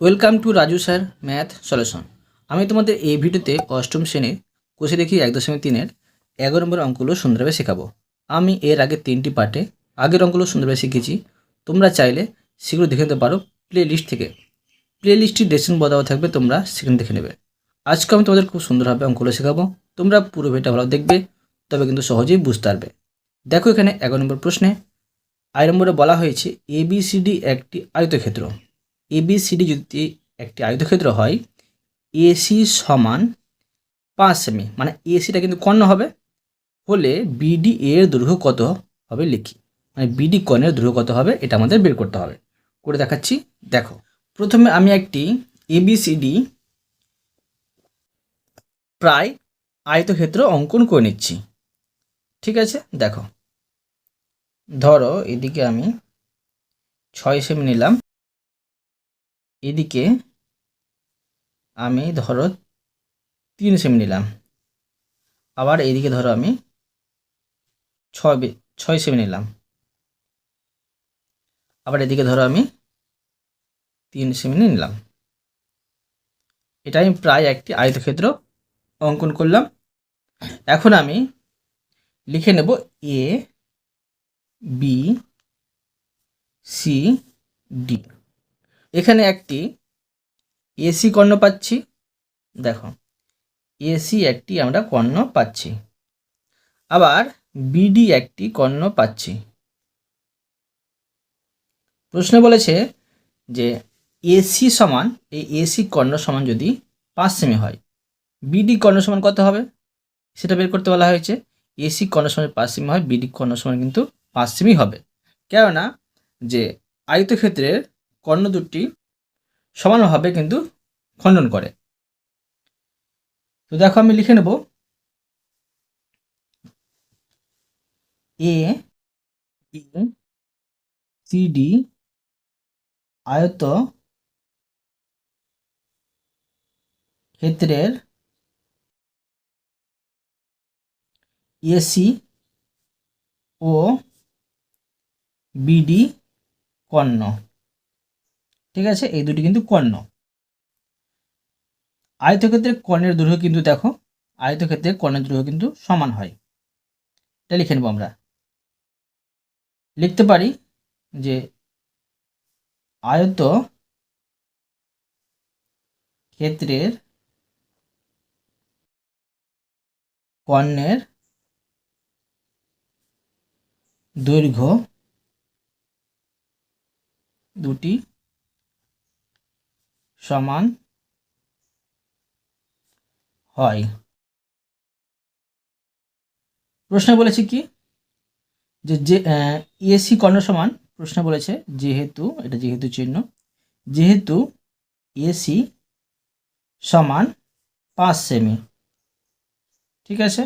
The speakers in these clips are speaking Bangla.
Welcome to Raju sir math solution আমি তোমাদের এই ভিডিওতে অষ্টম শ্রেণির কোষে দেখি এক দশমিক তিনের এগারো নম্বর অঙ্কগুলো সুন্দরভাবে শেখাবো। আমি এর আগে তিনটি পার্টে আগের অঙ্কগুলো সুন্দরভাবে শিখেছি। তোমরা চাইলে সেগুলো দেখে নিতে পারো প্লে লিস্ট থেকে। প্লে লিস্টটি ডেসিশন বদাও থাকবে, তোমরা সেখানে দেখে নেবে। আজকে আমি তোমাদের খুব সুন্দরভাবে অঙ্কগুলো শেখাবো। তোমরা পুরো ভিডিওটা ভালো দেখবে, তবে কিন্তু সহজেই বুঝতে পারবে। দেখো এখানে এগারো নম্বর প্রশ্নে, আই নম্বরে বলা হয়েছে এবিসিডি একটি আয়তক্ষেত্র। এবিসিডি যদি একটি আয়তক্ষেত্র হয় এসি সমান পাঁচ সেমি মানে এসিটা কিন্তু কর্ণ হবে, হলে বিডি এর দৈর্ঘ্য কত হবে লিখি। মানে বিডি কর্ণের দৈর্ঘ্য কত হবে, এটা আমাদের বের করতে হবে। করে দেখাচ্ছি, দেখো, প্রথমে আমি একটি এবিসিডি প্রায় আয়তক্ষেত্র অঙ্কন করে নিচ্ছি। ঠিক আছে? দেখো, ধরো এদিকে আমি ছয় সেমি নিলাম। এদিকে আমি ধরো তিন সেমি নিলাম। আবার এদিকে ধরো আমি ছয় ছয় সেমি নিলাম। আবার এদিকে ধরো আমি তিন সেমি নিলাম। এটা আমি প্রায় একটি আয়তক্ষেত্র অঙ্কন করলাম। এখন আমি লিখে নেব এ বি সি ডি এখানে একটি এসি কর্ণ পাচ্ছি। দেখো, এসি একটি আমরা কর্ণ পাচ্ছি। আবার বিডি একটি কর্ণ পাচ্ছি। প্রশ্ন বলেছে যে এসি সমান, এই এসি কর্ণ সমান যদি পাঁচ সেমি হয়, বিডি কর্ণ সমান কত হবে? সেটা বের করতে বলা হয়েছে। এসি কর্ণ সমান পাঁচ সেমি হয়, বিডি কর্ণ সমান কিন্তু পাঁচ সেমি হবে। কেননা যে আয়তক্ষেত্রের কর্ণ দুটি সমানভাবে কিন্তু খণ্ডন করে। তো দেখো আমি লিখে নেব। এ বি সি ডি আয়ত ক্ষেত্রের এসি ও বিডি কর্ণ। ঠিক আছে? এই দুটি কিন্তু কর্ণ। আয়তক্ষেত্রের কর্ণের দৈর্ঘ্য কিন্তু দেখো, আয়তক্ষেত্রের কর্ণের দৈর্ঘ্য কিন্তু সমান হয়। এটা লিখে নেব আমরা। লিখতে পারি যে আয়ত ক্ষেত্রের কর্ণের দৈর্ঘ্য দুটি সমান হয়। প্রশ্নে বলেছে কি? যে যে এসি কর্ণ সমান, প্রশ্ন বলেছে যেহেতু, এটা যেহেতু চিহ্ন, যেহেতু এসি সমান পাঁচ সেমি। ঠিক আছে?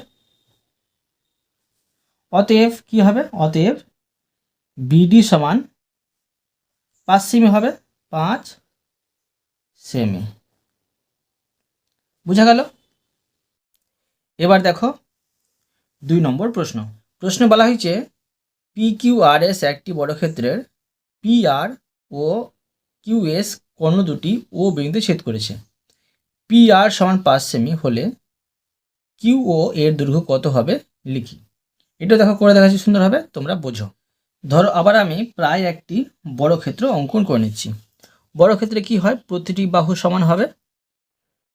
অতএব কি হবে? অতএব বিডি সমান পাঁচ সেমি হবে, পাঁচ সেমি। বুঝা গেল? এবার দেখো দুই নম্বর প্রশ্ন। প্রশ্নে বলা হয়েছে পি কিউ আর এস একটি বর্গক্ষেত্রের পি আর ও কিউ এস কর্ণ দুটি ও বিন্দুতে ছেদ করেছে। পি আর সমান পাঁচ সেমি হলে কিউ ও এর দৈর্ঘ্য কত হবে লিখি। এটা দেখো, করে দেখাচ্ছি সুন্দরভাবে, তোমরা বোঝো। ধরো, আবার আমি প্রায় একটি বড় ক্ষেত্র অঙ্কন করে নিচ্ছি। বড় ক্ষেত্রে কি হয়? প্রতিটি বাহু সমান হবে।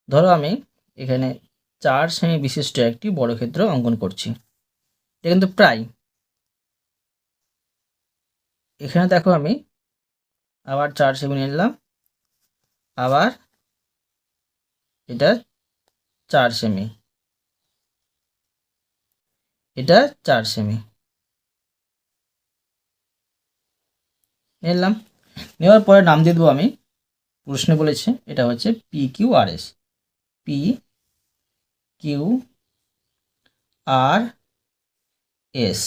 ধরো আমি এখানে চার সেমি বিশিষ্ট একটি বড় ক্ষেত্র অঙ্কন করছি। এটা কিন্তু প্রায়। এখানে দেখো আমি আবার চার সেমি নিলাম। আবার এটা চার সেমি। এটা চার সেমি। নিলাম। নেওয়ার পরে নাম দিয়ে দেবো আমি। প্রশ্নে বলেছে, এটা হচ্ছে P Q R S P Q R S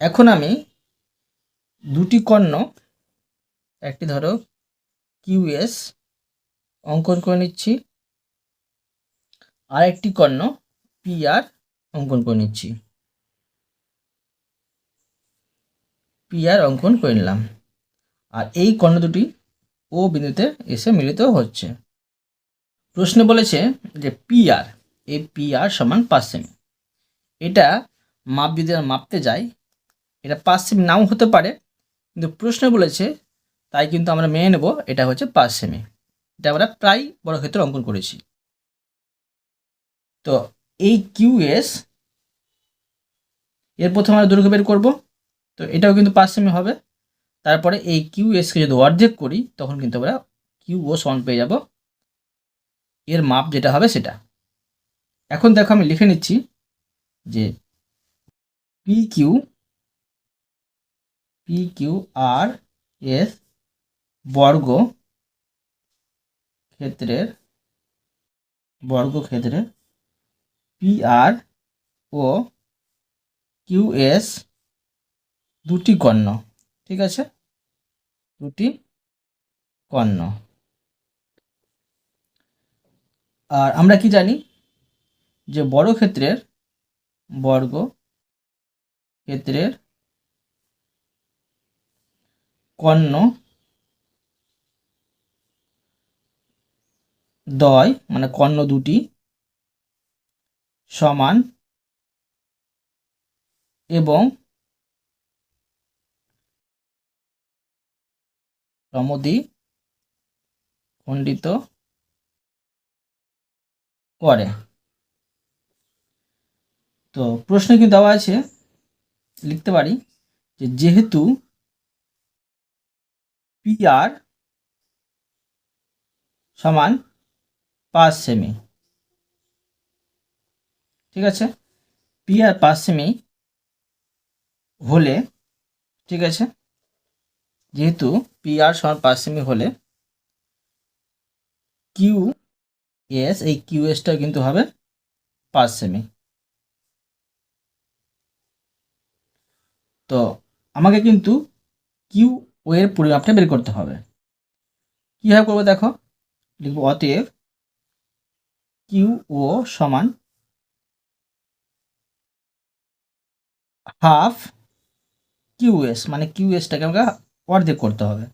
এখন আমি দুটি কর্ণ, একটি ধরো কিউ এস অঙ্কন করে নিচ্ছি আর একটি কর্ণ পি আর অঙ্কন করে নিচ্ছি। পি আর অঙ্কন করে নিলাম। আর এই কর্ণ দুটি ও বিন্দুতে এসে মিলিত হচ্ছে। প্রশ্নে বলেছে যে পি আর এই পি আর সমান পাঁচ সেমি এটা মাপ যদি মাপতে যাই, এটা পাঁচ সেমি নাও হতে পারে, কিন্তু প্রশ্নে বলেছে, তাই কিন্তু আমরা মেনে নেব এটা হচ্ছে পাঁচ সেমি এটা আমরা প্রায় বড় ক্ষেত্রে অঙ্কন করেছি। তো এই কিউ এস এর প্রথমে আমরা দৈর্ঘ্য বের করব, তো এটাও কিন্তু পাঁচ সেমি হবে। তারপরে এই কিউ এসকে যদি অর্ধেক করি, তখন কিন্তু আমরা কিউ ও সমান পেয়ে যাব। এর মাপ যেটা হবে সেটা। এখন দেখো আমি লিখে নিচ্ছি যে P Q P Q R S বর্গ ক্ষেত্রের, বর্গ বর্গক্ষেত্রের পি আর ও কিউ এস দুটি কর্ণ। ঠিক আছে? দুটি কর্ণ। আর আমরা কি জানি? যে বড় ক্ষেত্রের বর্গ ক্ষেত্রের কর্ণ দয় মানে কর্ণ দুটি সমান এবং সমদ্বি খণ্ডিত করে তো প্রশ্নে কিন্তু দেওয়া আছে, লিখতে পারি যে যেহেতু পি আর সমান পাঁচ সেমি, ঠিক আছে? পি আর পাঁচ সেমি হলে, ঠিক আছে? যেহেতু পি আর সমান পাঁচ সেমি হলে কিউ এস এই কিউ এসটা কিন্তু হবে পাঁচ সেমি। তো আমাকে কিন্তু কিউ ও পরিমাপটা বের করতে হবে। কীভাবে করব দেখো? লিখব অতএব কিউ ও সমান হাফ কিউএস মানে কিউএসটাকে আমাকে অর্ধেক করতে হবে।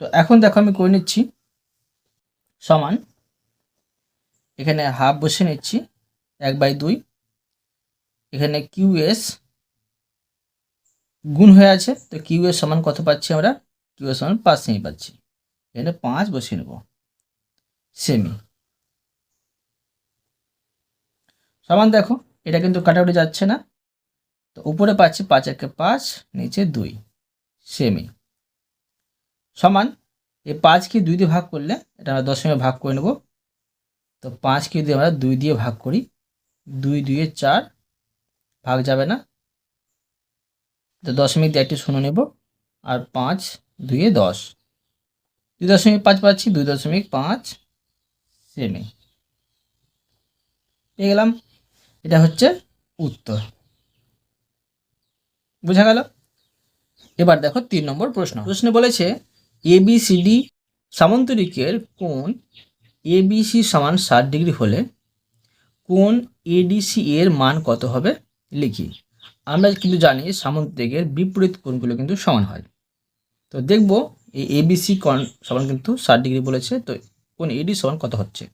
তো এখন দেখো আমি করে নিচ্ছি। সমান। এখানে হাফ বসে নিচ্ছি। এক বাই দুই। এখানে কিউএস গুণ হয়ে আছে। তো কিউএস সমান কত পাচ্ছি আমরা? কিউএস সমান পাঁচ সেমি পাচ্ছি। এখানে পাঁচ বসিয়ে নেব। সেমি। সমান দেখো, এটা কিন্তু কাটাকুটি যাচ্ছে না। তো উপরে পাচ্ছি পাঁচ একে পাঁচ, নিচে দুই। সেমি সমান, এই পাঁচকে দুই দিয়ে ভাগ করলে এটা আমরা দশমে ভাগ করে নেব। তো পাঁচকে যদি আমরা দুই দিয়ে ভাগ করি। দুই, দুইয়ে চার, ভাগ যাবে না। তো দশমিক দিয়ে একটি শূন্য নেব, আর পাঁচ দুইয়ে দশ। দুই দশমিক পাঁচ পাচ্ছি, দুই দশমিক পাঁচ সেমি পেয়ে গেলাম। এটা হচ্ছে উত্তর। বোঝা গেল? এবার দেখো তিন নম্বর প্রশ্ন। প্রশ্নে বলেছে এবিসিডি সামন্তরিকের কোণ এবিসি সমান ষাট ডিগ্রি হলে কোণ এডিসি এর মান কত হবে লিখি। আমরা কিন্তু জানি সামন্তরিকের বিপরীত কোণগুলো কিন্তু সমান হয়। তো দেখব, এই এবিসি কোণ সমান কিন্তু ষাট ডিগ্রি বলেছে, তো কোন এডি সমান কত হচ্ছে?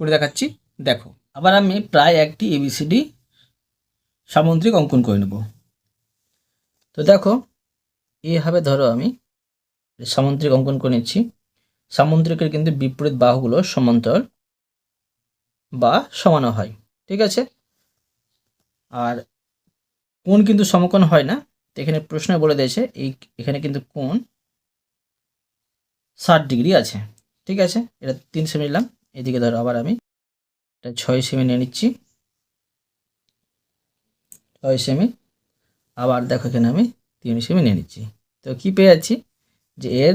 করে দেখাচ্ছি, দেখো। আবার আমি প্রায় একটি এবিসিডি সামুদ্রিক অঙ্কন করে নেব। তো দেখো এইভাবে ধরো আমি সামুদ্রিক অঙ্কন করে নিচ্ছি। সামুদ্রিকের কিন্তু বিপরীত বাহুগুলো সমান্তর বা সমানো হয়, ঠিক আছে? আর কোন কিন্তু সমকোণ হয় না। তো এখানে প্রশ্ন বলে দিয়েছে, এই এখানে কিন্তু কোন ষাট ডিগ্রি আছে, ঠিক আছে? এটা তিন সেমি নিলাম, এদিকে ধরো আবার আমি এটা ছয় সেমি নিয়ে নিচ্ছি। ছয় সেমি, আবার দেখো এখানে আমি তিন সেমি নিয়ে নিচ্ছি। তো কি পেয়ে যাচ্ছি? যে এর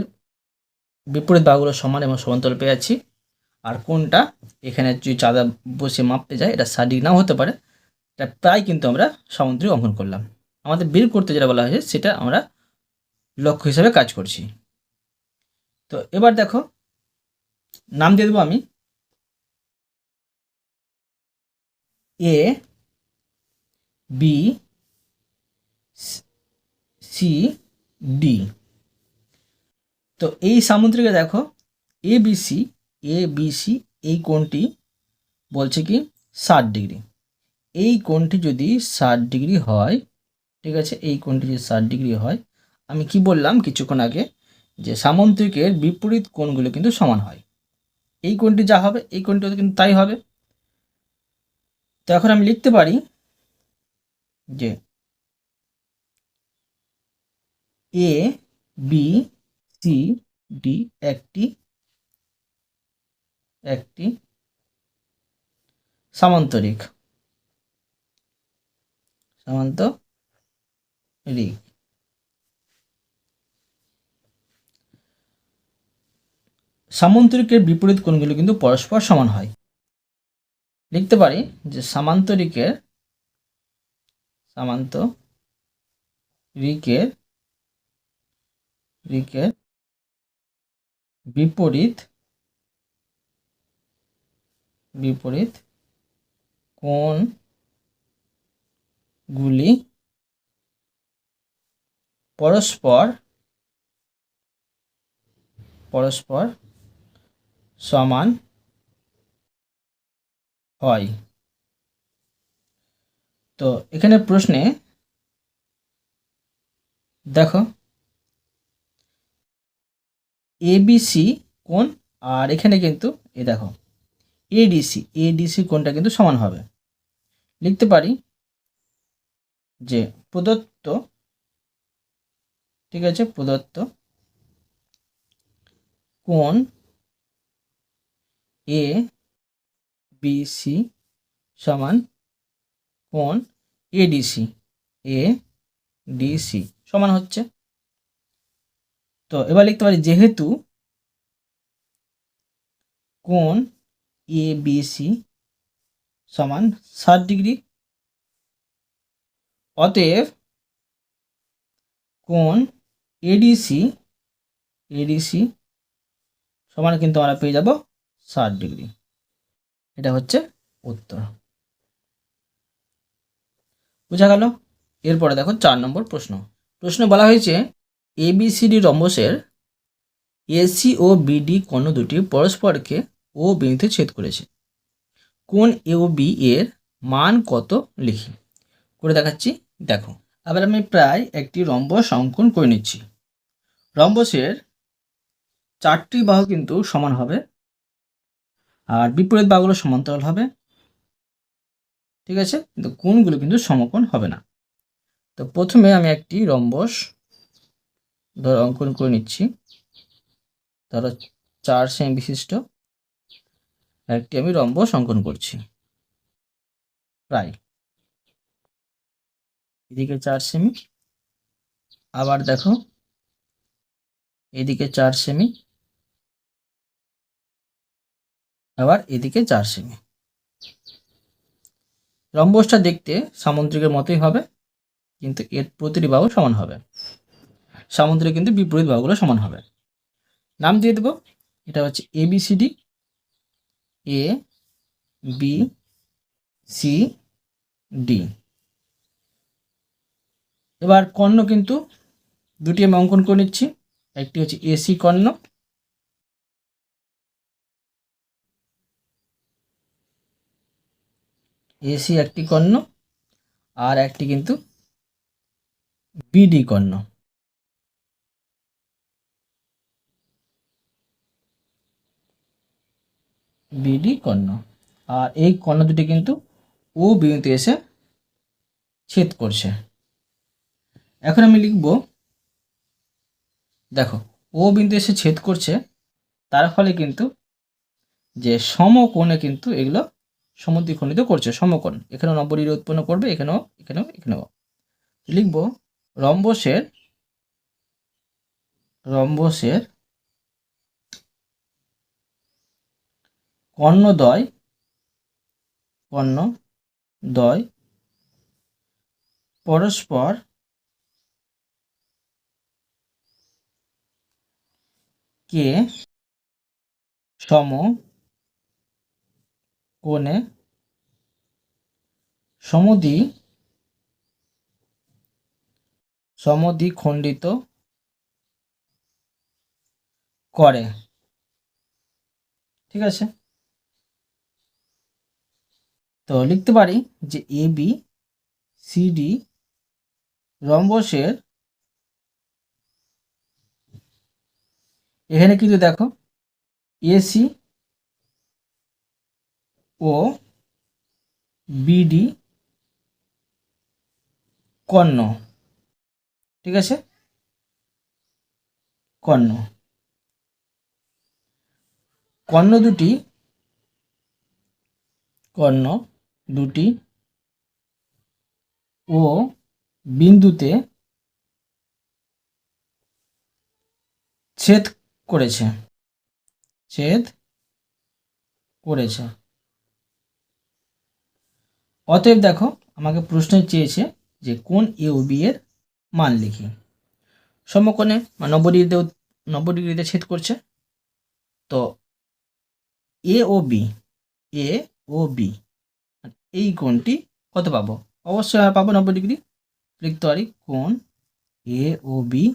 বিপরীত বাহুগুলো সমান এবং সমান্তরাল পেয়ে যাচ্ছি। আর কোনটা? এখানে যদি চাঁদা বসে মাপতে যায় এটা ডিগ্রি নাও হতে পারে। এটা প্রায় কিন্তু আমরা সামুদ্রিক অঙ্কন করলাম। আমাদের বের করতে যেটা বলা হয়েছে, সেটা আমরা লক্ষ্য হিসাবে কাজ করছি। তো এবার দেখো, নাম দিয়ে দেবো আমি। এ বি সি ডি তো এই সামুদ্রিকে দেখো এ বিসি এ বিসি এই কোণটি বলছে কি ষাট ডিগ্রি। এই কোণটি যদি ষাট ডিগ্রি হয়, ঠিক আছে, এই কোণটি যদি ষাট ডিগ্রি হয়, আমি কি বললাম কিছুক্ষণ আগে যে সামুদ্রিকের বিপরীত কোণগুলো কিন্তু সমান হয়। এই কোণটি যা হবে, এই কোণটিও কিন্তু তাই হবে। তো এখন আমি লিখতে পারি যে এ বি সি ডি একটি একটি সামান্তরিক। সামান্তরিক। সামান্তরিকের বিপরীত কোণগুলো কিন্তু পরস্পর সমান হয়। লিখতে পারি যে সামান্তরিকের সামান্ত রিকের রিকের বিপরীত বিপরীত কোণগুলি পরস্পর পরস্পর সমান হয়। তো এখানে প্রশ্নে দেখো এবিসি কোণ, আর এখানে কিন্তু এ দেখো এডিসি এডিসি কোণটা কিন্তু সমান হবে। লিখতে পারি যে প্রদত্ত, ঠিক আছে, প্রদত্ত কোণ এ বিসি সমান কোণ এডিসি এ সমান হচ্ছে তো এবার লিখতে পারি যেহেতু কোন এ বিসি সমান ষাট ডিগ্রি। অতএব কোন এডিসি এডিসি সমান কিন্তু আমরা পেয়ে যাব ষাট ডিগ্রি। এটা হচ্ছে উত্তর। বোঝা গেল? এরপরে দেখো চার নম্বর প্রশ্ন। প্রশ্ন বলা হয়েছে এবিসিডি রম্বসের এসি ও বিডি কোণ দুটি পরস্পরকে ও বিন্দুতে ছেদ করেছে। কোন এ বি এর মান কত লিখি? করে দেখাচ্ছি, দেখো। আবার আমি প্রায় একটি রম্বস অঙ্কন করে নিচ্ছি। রম্বসের চারটি বাহু কিন্তু সমান হবে আর বিপরীত বাহুগুলো সমান্তরাল হবে। ঠিক আছে? কিন্তু কোণগুলো কিন্তু সমকোণ হবে না। তো প্রথমে আমি একটি রম্বস ধর অঙ্কন করে নিচ্ছি। ধরো চার সেমি বিশিষ্ট একটি আমি রম্বস অঙ্কন করছি। প্রায়। এদিকে চার সেমি। আবার দেখো। এদিকে চার সেমি। আবার এদিকে চার সেমি। রম্বসটা দেখতে সামুদ্রিকের মতোই হবে, কিন্তু এর প্রতিটি বাহু সমান হবে। সামুদ্রিক কিন্তু বিপরীত বাহুগুলো সমান হবে। নাম দিয়ে দেবো। এটা হচ্ছে A B C D A B C D এবার কর্ণ কিন্তু দুটি আমি অঙ্কন করে নিচ্ছি। একটি হচ্ছে এসি কর্ণ। এসি একটি কর্ণ। আর একটি কিন্তু বিডি কর্ণ। বিডি কর্ণ। আর এই কর্ণ দুটি কিন্তু ও বিন্দুতে এসে ছেদ করছে। এখন আমি লিখব, দেখো, ও বিন্দু এসে ছেদ করছে, তার ফলে কিন্তু যে সমকোণে কিন্তু এগুলো সমদ্বিখণ্ডিত করছে, সমকোণ। এখানেও নব্বই উৎপন্ন করবে, এখানেও এখানেও এখানেও। লিখব, রম্বসের রম্বসের কর্ণদ্বয় কর্ণদ্বয় পরস্পর কে সম কোণে সমদি সমদ্বিখণ্ডিত করে। ঠিক আছে? তো লিখতে পারি যে এ বি সিডি রম্বসের এখানে কিন্তু দেখো এসি ও বিডি কর্ণ। ঠিক আছে? কর্ণ। কর্ণ দুটি কর্ণ। দুটি ও বিন্দুতে ছেদ করেছে। ছেদ করেছে। অতএব দেখো, আমাকে প্রশ্ন চেয়েছে যে কোন এ ও বি এর মান লিখি। সমকোণে নব্বই ডিগ্রিতে নব্বই ডিগ্রিতে ছেদ করছে। তো এ ও বি এ ও বি এই কোণটি কত পাবো? অবশ্যই আমরা পাবো নব্বই ডিগ্রি। লিখতে পারি কোণ এ ও বি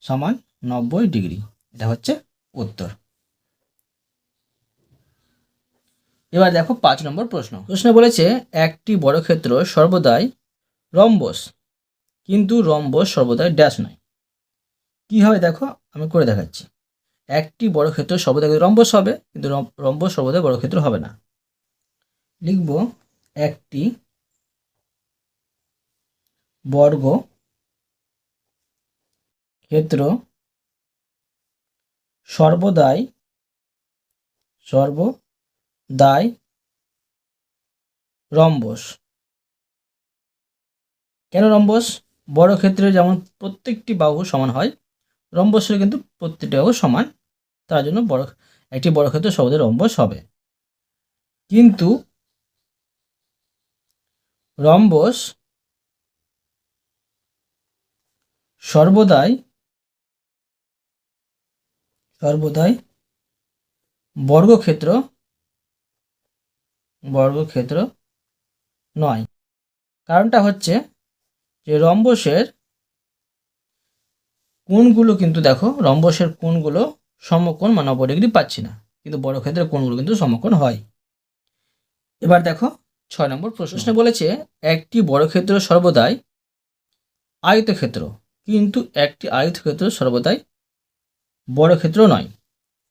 সমান নব্বই ডিগ্রি। এটা হচ্ছে উত্তর। এবার দেখো পাঁচ নম্বর প্রশ্ন। প্রশ্ন বলেছে, একটি বর্গক্ষেত্র সর্বদাই রম্বস, কিন্তু রম্বস সর্বদাই ড্যাশ নয়। কি হবে দেখো, আমি করে দেখাচ্ছি। একটি বর্গক্ষেত্র সর্বদাই রম্বস হবে, কিন্তু রম- রম্বস সর্বদাই বর্গক্ষেত্র হবে না। লিখব একটি বর্গ ক্ষেত্র সর্বদাই সর্বদাই রম্বস। কেন রম্বস? বড় ক্ষেত্রে যেমন প্রত্যেকটি বাহু সমান হয় রম্বসের কিন্তু প্রত্যেকটি বাহু সমান, তার জন্য বড়, একটি বড় ক্ষেত্র সর্বদাই রম্বস হবে। কিন্তু রম্বস সর্বদাই সর্বদাই বর্গক্ষেত্র বর্গক্ষেত্র নয়। কারণটা হচ্ছে যে রম্বসের কোণগুলো কিন্তু দেখো, রম্বসের কোণগুলো সমকোণ মানে ডিগ্রি পাচ্ছি না। কিন্তু বর্গক্ষেত্রের কোণগুলো কিন্তু সমকোণ হয়। এবার দেখো ছয় নম্বর প্রশ্ন বলেছে একটি বর্গক্ষেত্র সর্বদাই আয়তক্ষেত্র কিন্তু একটি আয়তক্ষেত্র সর্বদাই বর্গক্ষেত্র নয়।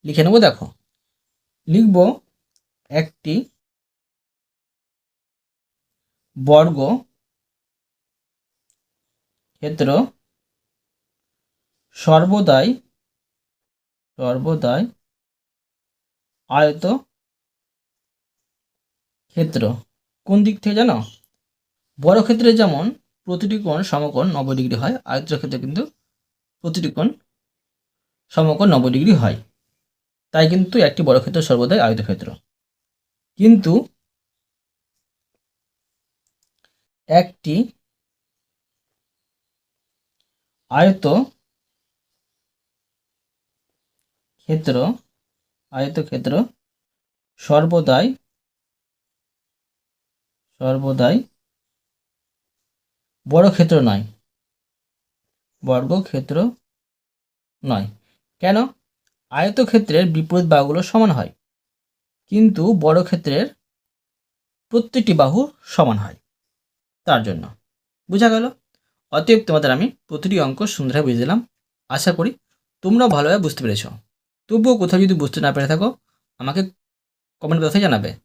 লিখে নেব দেখো। লিখব একটি বর্গ ক্ষেত্র সর্বদাই সর্বদাই আয়ত ক্ষেত্র। কোন দিক থেকে জানো? বড় ক্ষেত্রে যেমন প্রতিটি কোণ সমকোণ নব্বই ডিগ্রি হয় আয়ত্ত ক্ষেত্রে কিন্তু প্রতিটি কোণ সমকোণ নব্বই ডিগ্রি হয়। তাই কিন্তু একটি বড় ক্ষেত্র সর্বদাই আয়তক্ষেত্র। কিন্তু একটি আয়ত ক্ষেত্র আয়তক্ষেত্র সর্বদাই সর্বদাই বড় ক্ষেত্র নয়। বর্গক্ষেত্র নয়। কেন? আয়তক্ষেত্রের বিপরীত বাহুগুলো সমান হয়। কিন্তু বড় ক্ষেত্রের প্রত্যেকটি বাহু সমান হয়। তার জন্য। বোঝা গেল? অতএব তোমাদের আমি প্রতিটি অঙ্ক সুন্দরভাবে বুঝে দিলাম। আশা করি তোমরা ভালোভাবে বুঝতে পেরেছ। তবুও কোথাও যদি বুঝতে না পেরে থাকো, আমাকে কমেন্ট কথায় জানাবে।